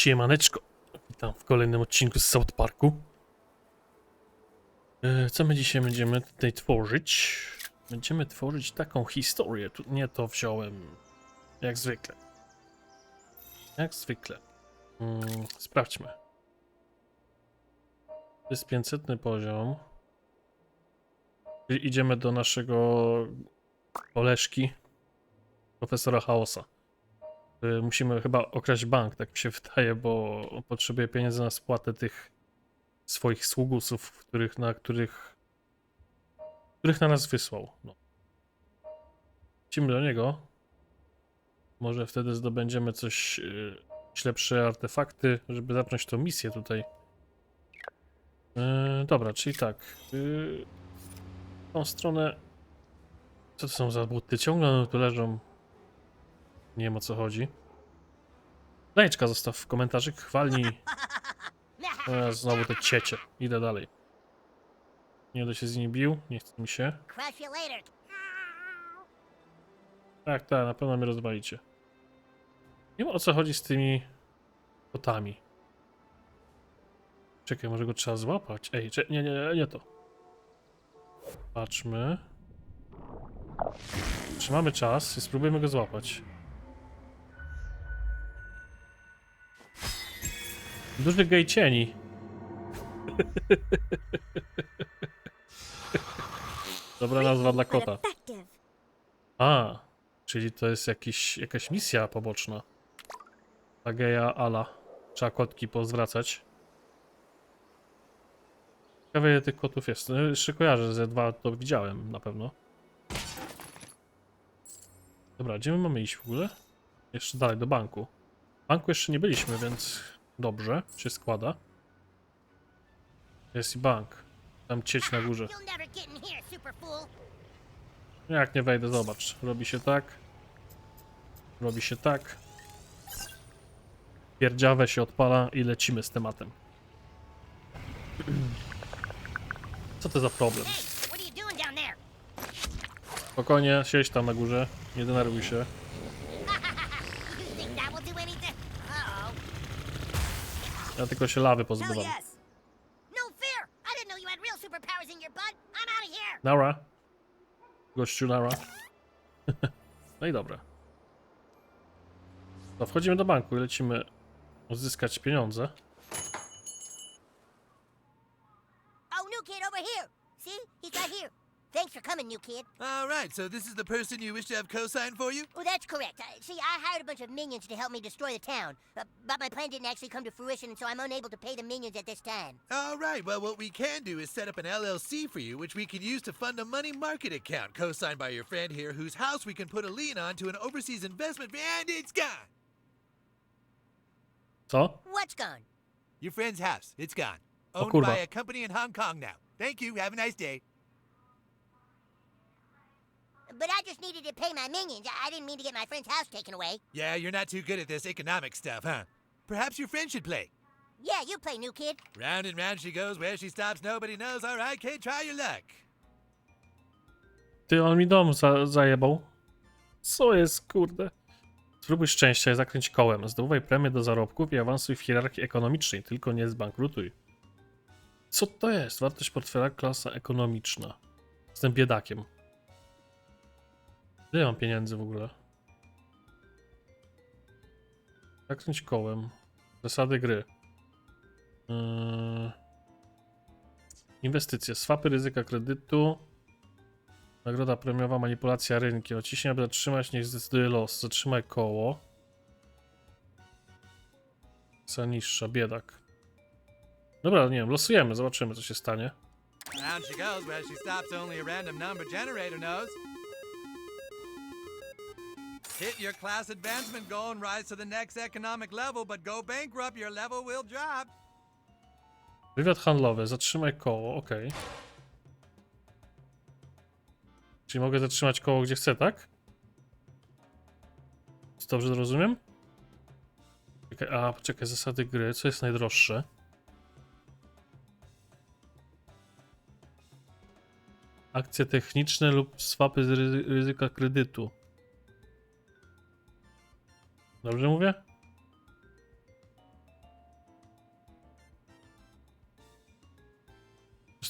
Siemaneczko. Witam w kolejnym odcinku z South Parku. E, Co my dzisiaj będziemy tutaj tworzyć? Będziemy tworzyć taką historię. Tu nie to wziąłem. Jak zwykle. Jak zwykle. Mm, sprawdźmy. To jest 500 poziom. Czyli idziemy do naszego koleżki, profesora Chaosa. Y, Musimy chyba okraść bank, tak mi się wydaje, bo potrzebuje pieniędzy na spłatę tych swoich sługusów, których, na których, których na nas wysłał. No. Do niego. Może wtedy zdobędziemy coś, y, jakieś lepsze artefakty, żeby zacząć tą misję tutaj. Yy, dobra, czyli tak. Yy, tą stronę. Co to są za buty? Ciągle tu leżą. Nie wiem o co chodzi. Lajczka zostaw w komentarzu, chwalnij. E, znowu te ciecie. Idę dalej. Nie będę się z nimi bił, nie chce mi się. Tak, tak, na pewno mnie rozwalicie. Nie wiem o co chodzi z tymi kotami. Czekaj, może go trzeba złapać. Ej, cze- nie, nie, nie, nie to. Patrzmy. Trzymamy czas i spróbujemy go złapać. Duży gej cieni. Dobra nazwa dla kota. A, czyli to jest jakiś, jakaś misja poboczna. Ta geja ala. Trzeba kotki pozwracać. Ciekawe ile tych kotów jest. No, jeszcze kojarzę, ze dwa to widziałem na pewno. Dobra, gdzie my mamy iść w ogóle? Jeszcze dalej, do banku. W banku jeszcze nie byliśmy, więc dobrze, się składa. Jest i bank. Tam cieć na górze. Jak nie wejdę, zobacz. Robi się tak. Robi się tak. Pierdziawę się odpala i lecimy z tematem. Co to za problem? Spokojnie, siedź tam na górze. Nie denerwuj się. you think that will do anything? Uh-oh. Ja tylko się lawy pozbywam. No here. Nara. Gościu Nara. no i dobra. To wchodzimy do banku i lecimy uzyskać pieniądze. Thanks for coming, new kid. All right, so this is the person you wish to have co-sign for you? Oh, that's correct. Uh, see, I hired a bunch of minions to help me destroy the town. Uh, but my plan didn't actually come to fruition, and so I'm unable to pay the minions at this time. All right, well, what we can do is set up an LLC for you, which we can use to fund a money market account co-signed by your friend here, whose house we can put a lien on to an overseas investment, and it's gone. So? What's gone? Your friend's house, it's gone. Oh, Owned kurwa. by a company in Hong Kong now. Thank you, have a nice day. But I just needed to pay my minions. I- didn't mean to get my friend's house taken away. Yeah, you're not too good at this economic stuff, huh? Perhaps your friend should play. Yeah, you play, new kid. Round and round she goes, where she stops nobody knows. All right, kid, try your luck. Ty, on mi dom za zajebał. Co jest, kurde? Spróbuj szczęścia i zakręć kołem. Zdobywaj premię do zarobków i awansuj w hierarchii ekonomicznej, tylko nie zbankrutuj. Co to jest? Wartość portfela klasa ekonomiczna. Jestem biedakiem. Ile mam pieniędzy w ogóle? Zakręć kołem. Zasady gry. Yy... Inwestycje. Swapy ryzyka kredytu. Nagroda premiowa, manipulacja rynkiem. Naciśnij, aby zatrzymać, niech zdecyduje los. Zatrzymaj koło. Za niższa, biedak. Dobra, nie wiem, losujemy, zobaczymy co się stanie. Round she goes, where she stops only a random number generator knows. Hit your class advancement goal and rise to the next economic level, but go bankrupt, your level will drop. Wywiad handlowy, zatrzymaj koło, ok. Czyli mogę zatrzymać koło gdzie chcę, tak? Czy Dobrze rozumiem? Czekaj, a, poczekaj, zasady gry, co jest najdroższe? Akcje techniczne lub swapy z ryzy- ryzyka kredytu. Dobrze mówię?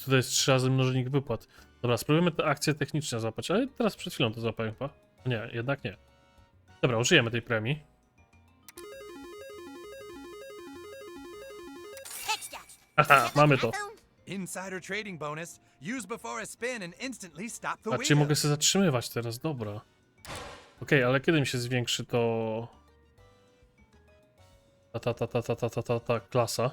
Tutaj jest trzy razy mnożnik wypłat. Dobra, spróbujemy tę akcję technicznie złapać, ale teraz przed chwilą to złapałem chyba. No nie, jednak nie. Dobra, użyjemy tej premii. Aha, mamy to. Insider trading bonus. Use before a spin and instantly stop the A czy mogę się zatrzymywać teraz? Dobra. Okej, ale kiedy mi się zwiększy to... Ta, ta, ta, ta, ta, ta, ta, ta, ta klasa.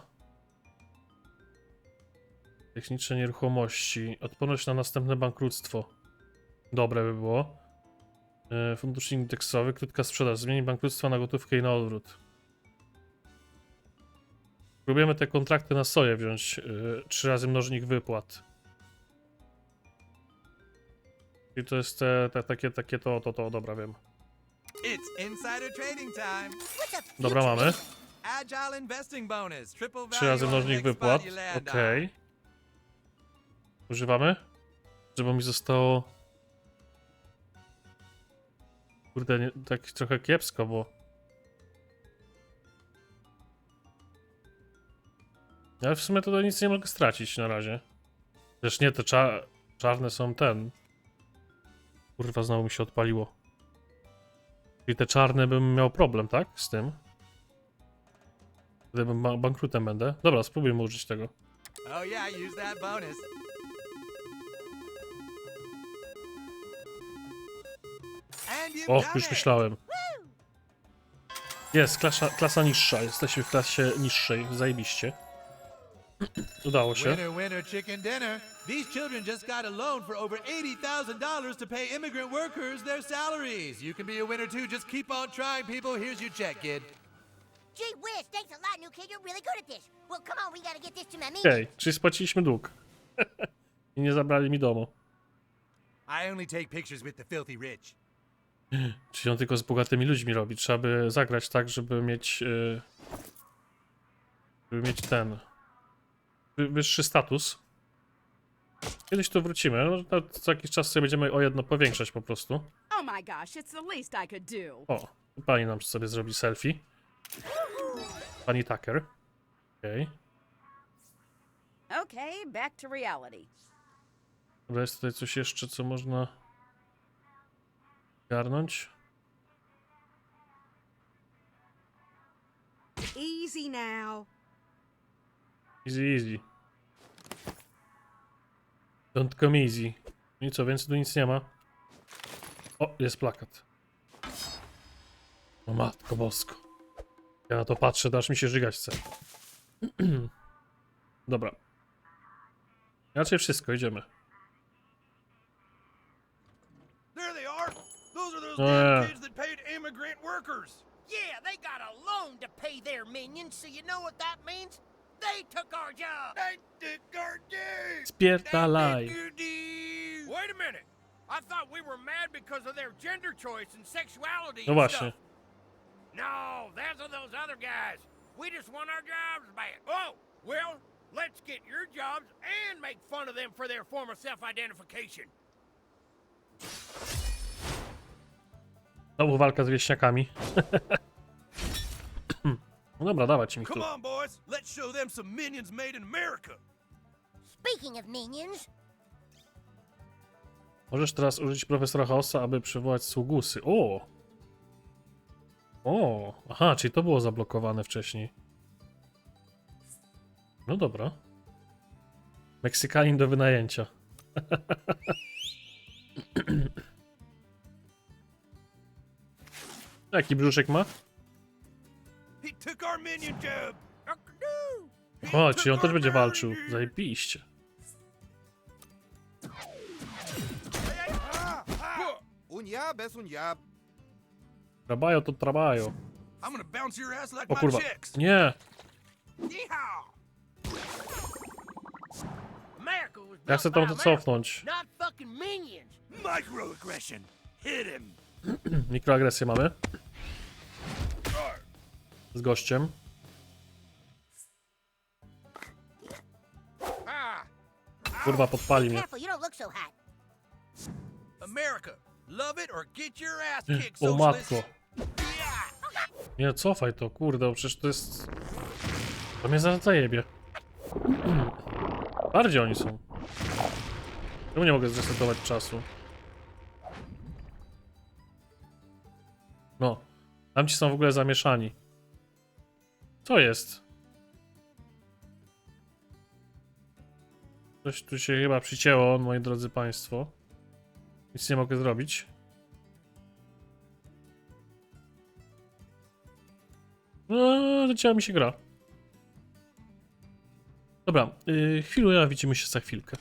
Techniczne nieruchomości. Odporność na następne bankructwo. Dobre by było. E, Fundusz indeksowy, krótka sprzedaż. Zmieni bankructwo na gotówkę i na odwrót. Próbujemy te kontrakty na soję wziąć. Yy, trzy razy mnożnik wypłat. I to jest te, te, takie, takie to, to, to, dobra, wiem. Dobra, mamy. Agile investing bonus. Triple Trzy razy mnożnik wypłat. Okej. Używamy? Żeby mi zostało... Kurde, nie, tak trochę kiepsko, bo... Ale w sumie to nic nie mogę stracić na razie. Też nie, te cza czarne są ten. Kurwa, znowu mi się odpaliło. Czyli te czarne bym miał problem, tak? Z tym. Wtedy bym ba- bankrutem będę. Dobra, spróbujmy użyć tego. Oh yeah, use that bonus. And you've O, done już myślałem. Jest, klasa, klasa niższa. Jesteśmy w klasie niższej. Zajebiście. Udało się. Winner, winner, chicken dinner. These children just got a loan for over $80,000 to pay immigrant workers their salaries. You can be a winner too. Just keep on trying, people. Here's your check, kid. Gee whiz, thanks a lot, new kid. You're really good at this. Well, come on, we gotta get this to. Okej, czyli spłaciliśmy dług. I nie zabrali mi domu. I only take pictures with the filthy rich. Czyli on tylko z bogatymi ludźmi robi. Trzeba by zagrać tak, żeby mieć. Yy, żeby mieć ten. wy- Wyższy status. Kiedyś tu wrócimy. No, to co jakiś czas sobie będziemy o jedno powiększać po prostu. Oh my gosh, it's the least I could do. O, pani nam sobie zrobi selfie. Pani Tucker. Okej. Okay, back to reality. Dobra, jest tutaj coś jeszcze, co można garnąć. Easy now. Easy, easy. Don't come easy. No I co, więcej tu nic nie ma. O, jest plakat. O matko bosko. Ja na to patrzę, aż mi się żygać chce. Dobra. Raczej wszystko, idziemy. There they are. Those are those damn yeah. kids that paid immigrant workers. Yeah, they got a loan to pay their minions, so you know what that means? They took our job. They took our dues. Spierdalaj. Wait a minute. I thought we were mad because of their gender choice and sexuality No and właśnie. stuff. No, those are those other guys. We just want our jobs back. Oh, well, let's get your jobs and make fun of them for their former self-identification. Znowu walka z wieśniakami. no dobra, dawać mi tu. Come on, boys. Let's show them some minions made in America. Speaking of minions, Możesz teraz użyć profesora Chaosa, aby przywołać sługusy. O! O! Aha, czyli to było zablokowane wcześniej. No dobra. Meksykanin do wynajęcia. Jaki brzuszek ma? O, czyli on też będzie walczył. Zajebiście. Un jab es un jab. Trabajo to trabajo. O kurwa. Nie! Jak chcę tam to cofnąć? Mikroagresję mamy. Z gościem. Kurwa, podpali mnie. O matko. Nie, cofaj to, kurde, przecież to jest... To mnie zaraz zajebie. Bardziej oni są. Czemu nie mogę zresetować czasu? No. Tamci są w ogóle zamieszani. Co jest? Coś tu się chyba przycięło, moi drodzy państwo. Nic nie mogę zrobić. No, zacięła mi się gra. Dobra, yy, chwilę, widzimy się za chwilkę.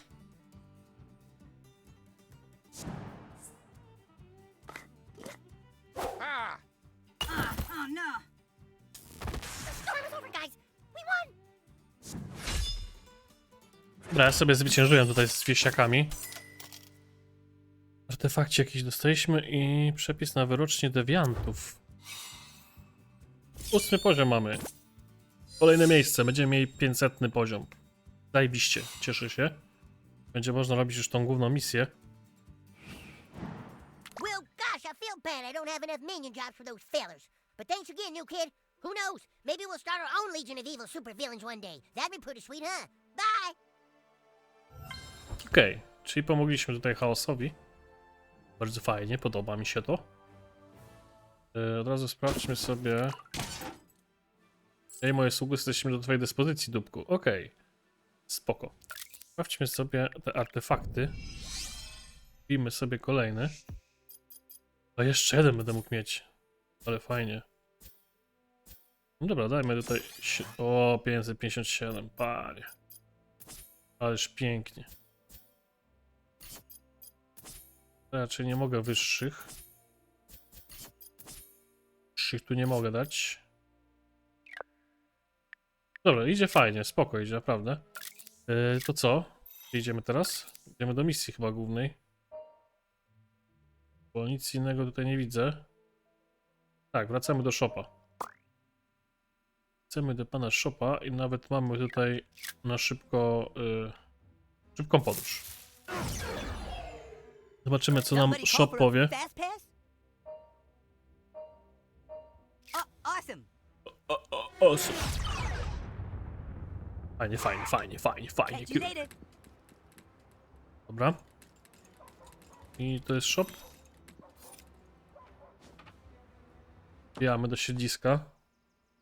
Dobra, ja sobie zwyciężyłem tutaj z wieśniakami. Artefakcie jakiś dostaliśmy i przepis na wyrocznie dewiantów. Ósmy poziom mamy. Kolejne miejsce, będziemy mieli 500 poziom. Zajebiście, cieszę się. Będzie można robić już tą główną misję. Well, gosh, I feel bad I don't have enough minion jobs for those fellers. But thanks again, new kid. Who knows? Maybe we'll start our own legion of evil supervillains one day. That'd be pretty sweet, huh? Bye. Okej, czyli pomogliśmy tutaj chaosowi. Bardzo fajnie, podoba mi się to. Yy, od razu sprawdźmy sobie. Ej, moje sługi jesteśmy do twojej dyspozycji, dupku. Okej, spoko. Sprawdźmy sobie te artefakty. Kupimy sobie kolejny. A jeszcze jeden będę mógł mieć. Ale fajnie. No dobra, dajmy tutaj... O, 557, panie. Ależ pięknie. Raczej nie mogę wyższych. Wyższych tu nie mogę dać. Dobra, idzie fajnie, spoko idzie, naprawdę. Yy, to co? Gdzie Idziemy teraz? Idziemy do misji chyba głównej. Bo nic innego tutaj nie widzę. Tak, wracamy do shopa. Wracamy do pana shopa i nawet mamy tutaj na szybko yy, szybką podróż. Zobaczymy, co nam shop powie. Oh, awesome. Fajnie, fajnie, fajnie, fajnie, fajnie. Dobra. I to jest shop. Wbijamy do siedziska.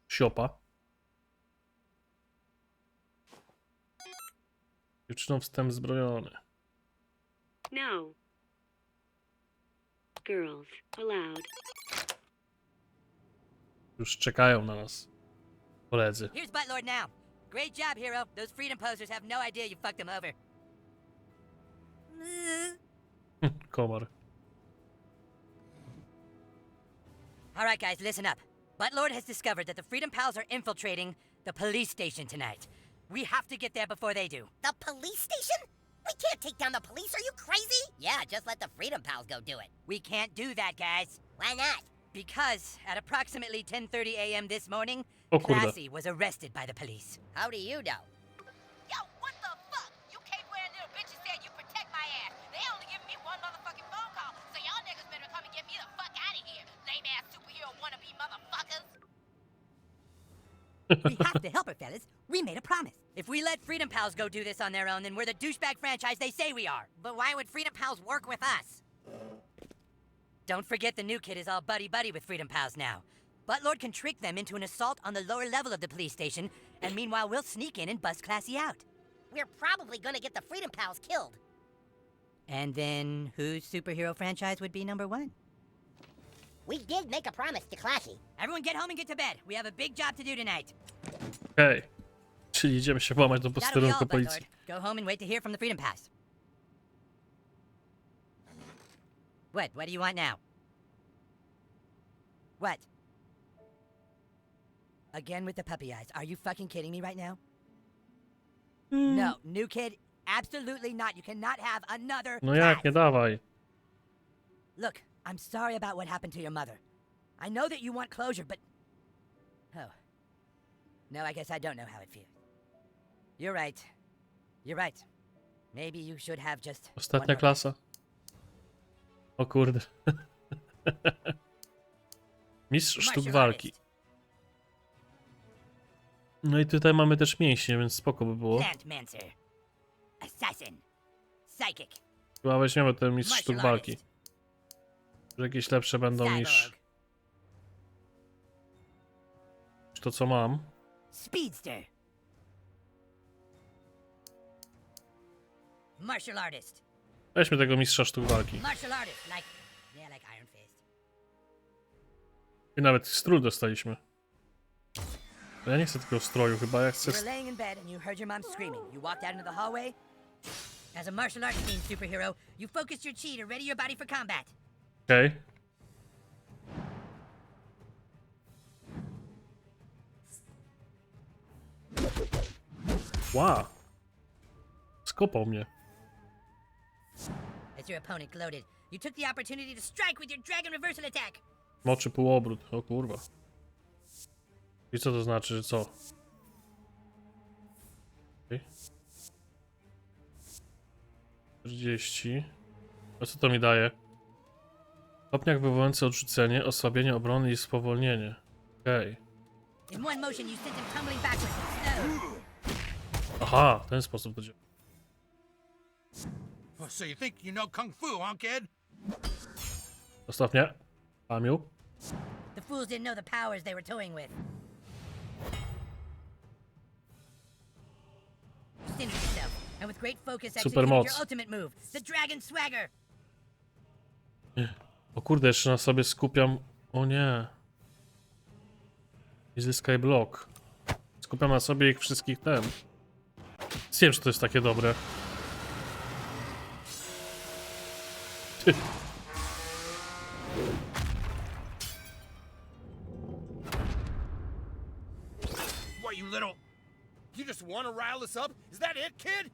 Siopa. Dziewczyną wstęp zbrojony. No. Girls allowed. Już czekają na nas. Koledzy. Here's now. Great job, hero. Those freedom posers have no idea you fucked them over. Komar. All right, guys, listen up. Buttlord has discovered that the Freedom Pals are infiltrating the police station tonight. We have to get there before they do. The police station? We can't take down the police. Are you crazy? Yeah, just let the Freedom Pals go do it. We can't do that, guys. Why not? Because at approximately 10:30 a.m. this morning, oh, O kurde. Classy was arrested by the police. How do you know? Yo, what the fuck? You cape wearing little bitches said you protect my ass. They only give me one motherfucking phone call, so y'all niggas better come and get me the fuck out of here. Lame ass superhero wannabe motherfuckers. we have to help her, fellas. We made a promise. If we let Freedom Pals go do this on their own, then we're the douchebag franchise they say we are. But why would Freedom Pals work with us? Don't forget the new kid is all buddy buddy with Freedom Pals now. Buttlord can trick them into an assault on the lower level of the police station, and meanwhile we'll sneak in and bust Classy out. We're probably gonna get the Freedom Pals killed. And then whose superhero franchise would be number one? We did make a promise to Classy. Everyone get home and get to bed. We have a big job to do tonight. Okej. Czyli idziemy się włamać do That'll be all, posterunku Buttlord. policji. Go home and wait to hear from the Freedom Pass. What? What do you want now? What? Again with the puppy eyes. Are you fucking kidding me right now? Hmm. No, new kid, absolutely not. You cannot have another. No jak, nie dawaj. Look, I'm sorry about what happened to your mother. I know that you want closure, but. Oh. No, I guess I don't know how it feels. You're right. You're right. Maybe you should have just. Ostatnia klasa. O kurde. Mistrz sztuk walki. No i tutaj mamy też mięśnie, więc spoko by było. Assassin. Psychic. Chyba weźmiemy ten mistrz Martial sztuk walki. artist. Że jakieś lepsze będą niż, Cyborg. niż to, co mam. Speedster. Martial artist. Weźmy tego mistrza sztuk walki. I nawet strój dostaliśmy. Ale Ja nie chcę tego stroju chyba, ja chcę... As a martial arts themed superhero, you focused your chi to ready your body for combat. Okej. Wow. Skopał mnie. As your opponent gloated, you took the opportunity to strike with your dragon reversal attack. Moczy półobrót. O kurwa. I co to znaczy, że co? Okej. 40. A co to mi daje? Stopniak wywołujący odrzucenie, osłabienie obrony i spowolnienie. Okej. Snow. Aha, w ten sposób to działa. So you think you know kung fu, huh, kid? Zostaw mnie. Pamiu. The fools didn't know the powers they were toying with. Centered yourself, and with great focus Supermoc. your ultimate move, the Dragon Swagger. O kurde, jeszcze na sobie skupiam. O nie. I zyskaj blok. Skupiam na sobie ich wszystkich ten. Nie wiem, czy to jest takie dobre. What, you little... You just want to rile us up? Is that it, kid?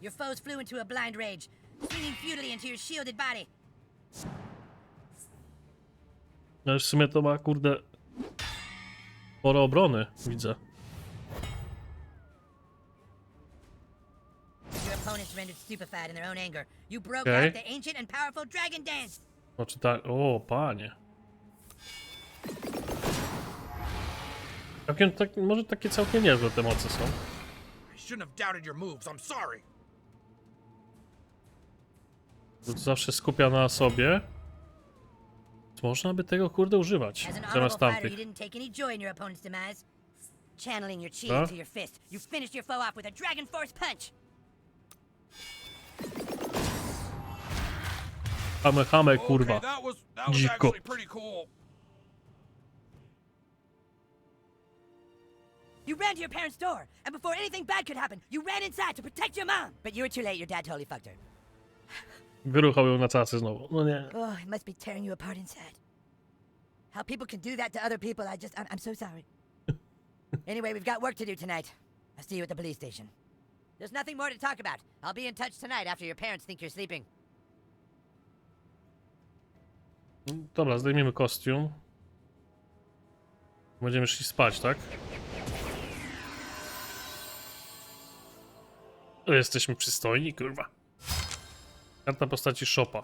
Your foes flew into a blind rage, swinging futilely into your shielded body. No już w sumie to ma kurde. Sporo obrony, widzę. Opponents rendered stupefied in their own anger. You broke Okay. out the ancient and powerful Dragon Dance. Znaczy tak. O, panie. Całkiem, tak, może takie całkiem niezłe te moce są. I shouldn't have doubted your moves. I'm sorry. Zawsze skupia na sobie. Można by tego kurde używać. Zamiast tamtych. Channeling your chi Huh? into your fist, you finished your foe off with a Dragon Force punch. Hame, hame, kurwa. Okay, that was that was Dziko. actually pretty cool. You ran to your parents' door, and before anything bad could happen, you ran inside to protect your mom. But you were too late. Your dad totally fucked her. Wyruchał ją na cacy znowu. No nie. Oh, it must be tearing you apart inside. How people can do that to other people, I just, I'm, I'm so sorry. anyway, we've got work to do tonight. I'll see you at the police station. There's nothing more to talk about. I'll be in touch tonight after your parents think you're sleeping. Dobra, zdejmiemy kostium. Będziemy szli spać, tak? Jesteśmy przystojni, kurwa. Karta postaci Shopa.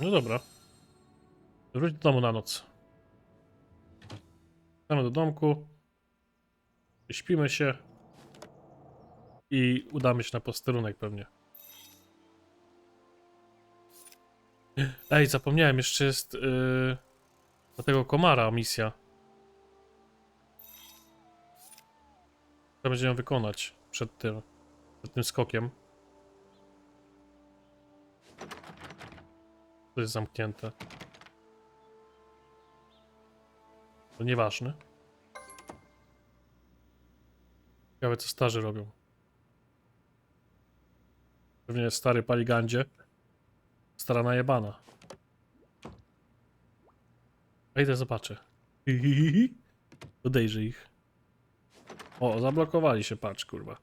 No dobra. Wróć do domu na noc. Wracamy do domku. Śpimy się. I udamy się na posterunek pewnie. Ej, zapomniałem, jeszcze jest yy, do tego komara misja. Trzeba będzie ją wykonać przed tym, przed tym skokiem. To jest zamknięte. To nieważne. Ciekawe co starzy robią. Pewnie stary pali gandzie. Stara najebana. A idę zobaczę. Podejrzę ich. O, zablokowali się, patrz, kurwa.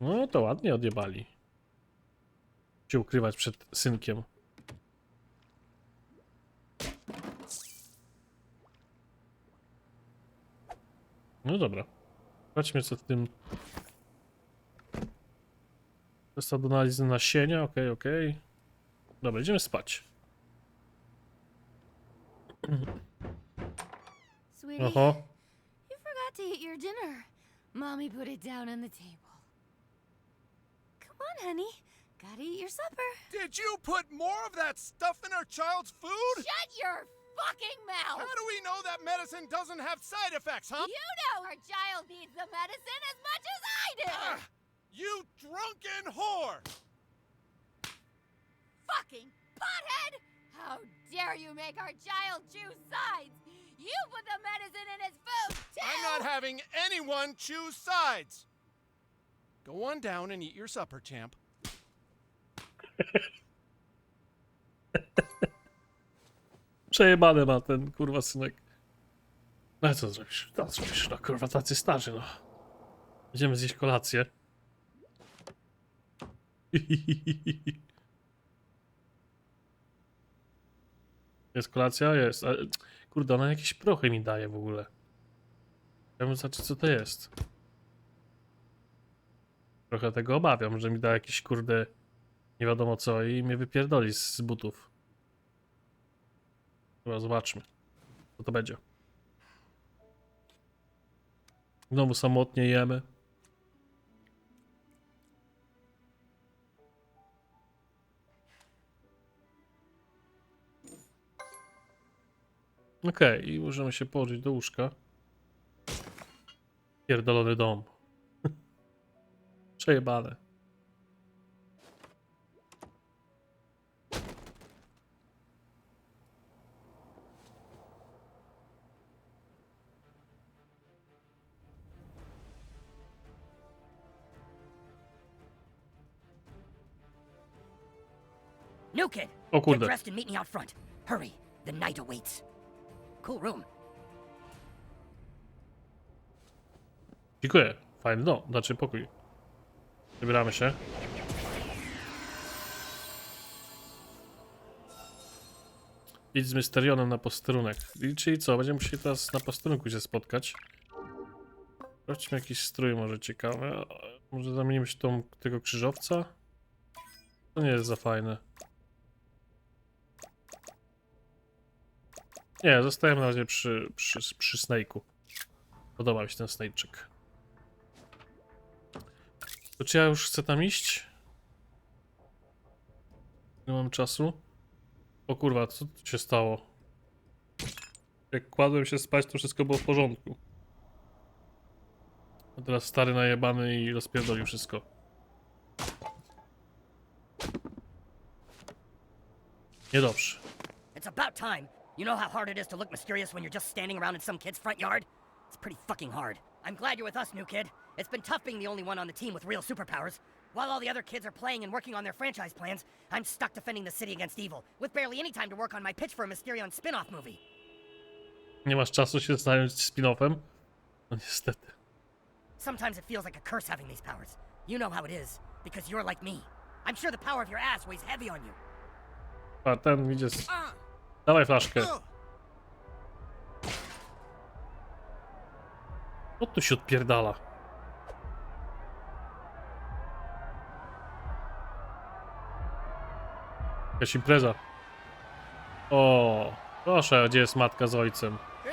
No to ładnie odjebali. Się ukrywać przed synkiem. No dobra. Zobaczmy co w tym... Testa do analizy nasienia, okej, okej. Dobra, idziemy spać. Sweetie, Oho. you forgot to eat your dinner. Mommy put it down on the table. Come on, honey. Gotta eat your supper. Did you put more of that stuff in our child's food? Shut your fucking mouth! How do we know that medicine doesn't have side effects, huh? You know our child needs the medicine as much as I do! Ah, you drunken whore! Fucking butthead! How dare you make our child choose sides? You put the medicine in his food, too! I'm not having anyone choose sides. Go on down and eat your supper, champ. Przejebane ma ten kurwa synek. No co zrobisz? No co zrobisz? No kurwa tacy starzy no. Będziemy zjeść kolację. Jest kolacja? Jest. Ale, kurde, ona jakieś prochy mi daje w ogóle. Ja bym zobaczyć co to jest. Trochę tego obawiam, że mi da jakiś kurde nie wiadomo co i mnie wypierdoli z, butów. Dobra, zobaczmy. Co to będzie. Znowu samotnie jemy. Okej, i możemy się położyć do łóżka. Pierdolony dom. Przejebane. New kid. O Get kurde. dressed and meet me out front. Hurry. The night awaits. Cool. Dziękuję. Fajny dom, znaczy pokój. Wybieramy się. Idź z Mysterionem na posterunek. I czyli co, będziemy musieli teraz na posterunku się spotkać. Sprawdźmy jakiś strój może ciekawy. Może zamienimy się tą, tego krzyżowca? To nie jest za fajne. Nie, zostajemy na razie przy, przy, przy Snake'u. Podoba mi się ten Snake'czyk. To czy ja już chcę tam iść? Nie mam czasu. O kurwa, co tu się stało? Jak kładłem się spać, to wszystko było w porządku. A teraz stary najebany i rozpierdolił wszystko. Niedobrze. It's about time. You know how hard it is to look mysterious when you're just standing around in some kid's front yard? It's pretty fucking hard. I'm glad you're with us, new kid. It's been tough being the only one on the team with real superpowers. While all the other kids are playing and working on their franchise plans, I'm stuck defending the city against evil, with barely any time to work on my pitch for a Mysterion spin-off movie. Nie masz czasu się zająć spin-offem? No niestety. Sometimes it feels like a curse having these powers. You know how it is, because you're like me. I'm sure the power of your ass weighs heavy on you. A ten idzie z... Uh. Dawaj flaszkę. Co tu się odpierdala? Jakaś impreza. O, proszę, gdzie jest matka z ojcem? No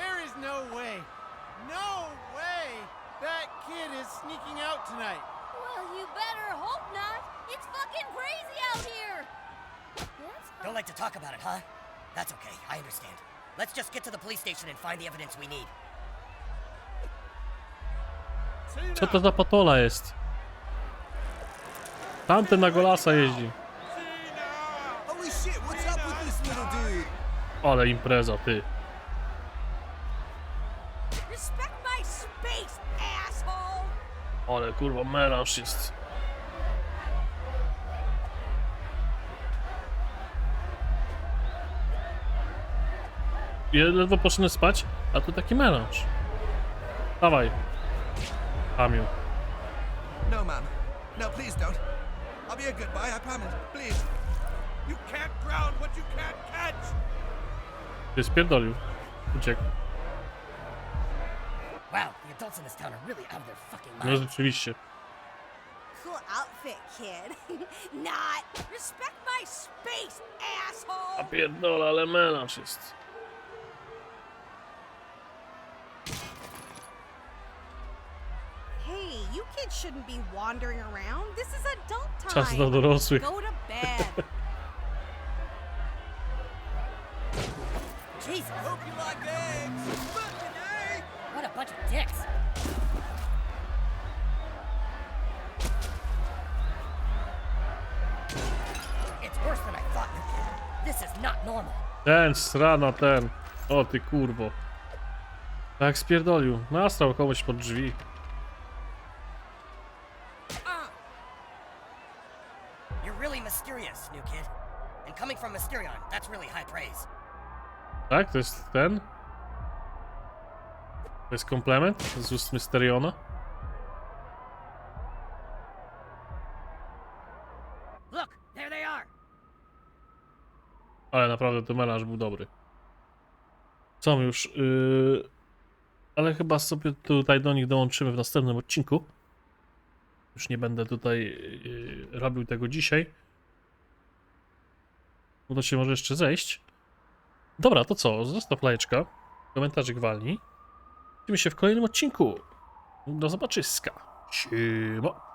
no Don't like to talk about it, huh? That's okay, I understand. Let's just get to the police station and find the evidence we need. Co to za patola jest? Tamten na golasa jeździ. Holy shit, what's up with this little dude? Ale impreza, ty. Respect my space, asshole! Ale kurwa, melanż jest. Ja ledwo poszedłem spać, a tu taki melanż. Dawaj. Amiu. No, ma'am. No, please don't. I'll be a good boy, I promise. Please. You can't ground what you can't catch. Ty spierdolił. Uciekł. Wow, the adults in this town are really out of their fucking No rzeczywiście. Cool outfit, kid. Not. Respect my space, asshole! Pierdolę, ale melanż jest. You kids shouldn't be wandering around. This is adult time. Czas dla dorosłych. Go to bed. Jesus, Hope you like eggs. Fucking what a bunch of dicks. It's worse than I thought. This is not normal. Ten, strana, ten. O ty kurwo. Tak spierdolił. Nastrał komuś pod drzwi. Coming from Mysterion, that's really high praise. Tak? To jest ten? To jest komplement z ust Mysteriona? Look, there they are. Ale naprawdę ten melanż był dobry. Co już? Yy... Ale chyba sobie tutaj do nich dołączymy w następnym odcinku. Już nie będę tutaj yy, robił tego dzisiaj. To się może jeszcze zejść. Dobra, to co? Zostaw lajeczka. Komentarzyk walnij. Widzimy się w kolejnym odcinku. Do zobaczyska. Siema.